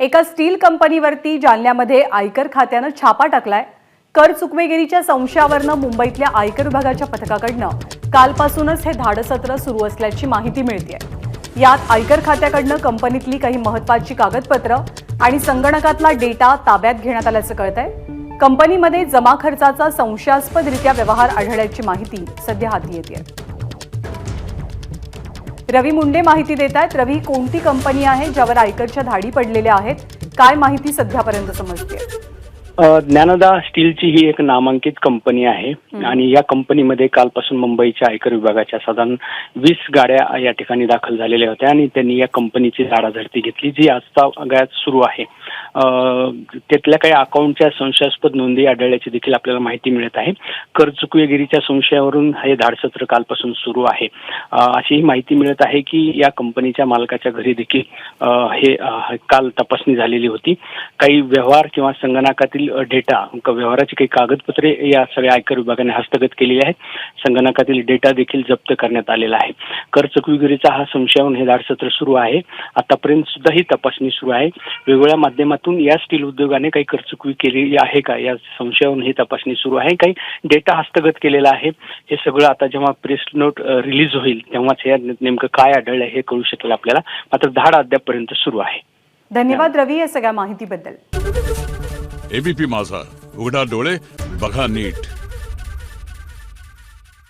एका स्टील कंपनीवरती जालन्यामध्ये आयकर खात्यानं छापा टाकलाय. कर चुकवेगिरीच्या संशयावरनं मुंबईतल्या आयकर विभागाच्या पथकाकडनं कालपासूनच हे धाडसत्र सुरू असल्याची माहिती मिळते यात आयकर खात्याकडनं कंपनीतली काही महत्वाची कागदपत्र आणि संगणकातला डेटा ताब्यात घेण्यात आल्याचं कळतंय. कंपनीमध्ये जमा खर्चाचा संशयास्पदरित्या व्यवहार आढळल्याची माहिती सध्या हाती येते रवी मुंडे माहिती देत आहेत रवी कोणती कंपनी आहे ज्यावर आयकरच्या धाडी पडलेल्या आहेत? काय माहिती सध्यापर्यंत समजते. ज्ञानदा स्टीलची ही एक नामांकित कंपनी आहे. आणि या कंपनीमध्ये कालपासून मुंबईच्या आयकर विभागाच्या साधारण वीस गाड्या या ठिकाणी दाखल झालेल्या होत्या आणि त्यांनी या कंपनीची झाडाझडती घेतली जी आजचा गळ्यात सुरू आहे. त्यातल्या काही अकाउंटच्या संशयास्पद नोंदी आढळल्याची देखील आपल्याला माहिती मिळत आहे. कर चुकवेगिरीच्या संशयावरून हे धाडसत्र कालपासून सुरू आहे. अशीही अशी ही माहिती मिळत आहे की या कंपनीच्या मालकाच्या घरी देखील हे काल तपासणी झालेली होती. काही व्यवहार किंवा संगणकातील डेटा व्यवहाराची काही कागदपत्रे या सगळ्या आयकर विभागाने हस्तगत केलेली आहेत. संगणकातील डेटा देखील जप्त करण्यात आलेला आहे. कर चुकवेगिरीचा हा संशयावरून हे धाडसत्र सुरू आहे. आतापर्यंत सुद्धा ही तपासणी सुरू आहे. वेगवेगळ्या माध्यमातून या स्टील उद्योगाने काही करचुकवी केलेली आहे का? या संशयावरून ही तपासणी सुरू आहे. काही डेटा हस्तगत केलेला आहे. हे सगळं आता जेव्हा प्रेस नोट रिलीज होईल तेव्हाच हे नेमकं काय आढळलं हे कळू शकेल आपल्याला. मात्र धाड अद्यापपर्यंत सुरू आहे. धन्यवाद रवी या सगळ्या माहितीबद्दल. एबीपी माझा. उघडा डोळे बघा नीट.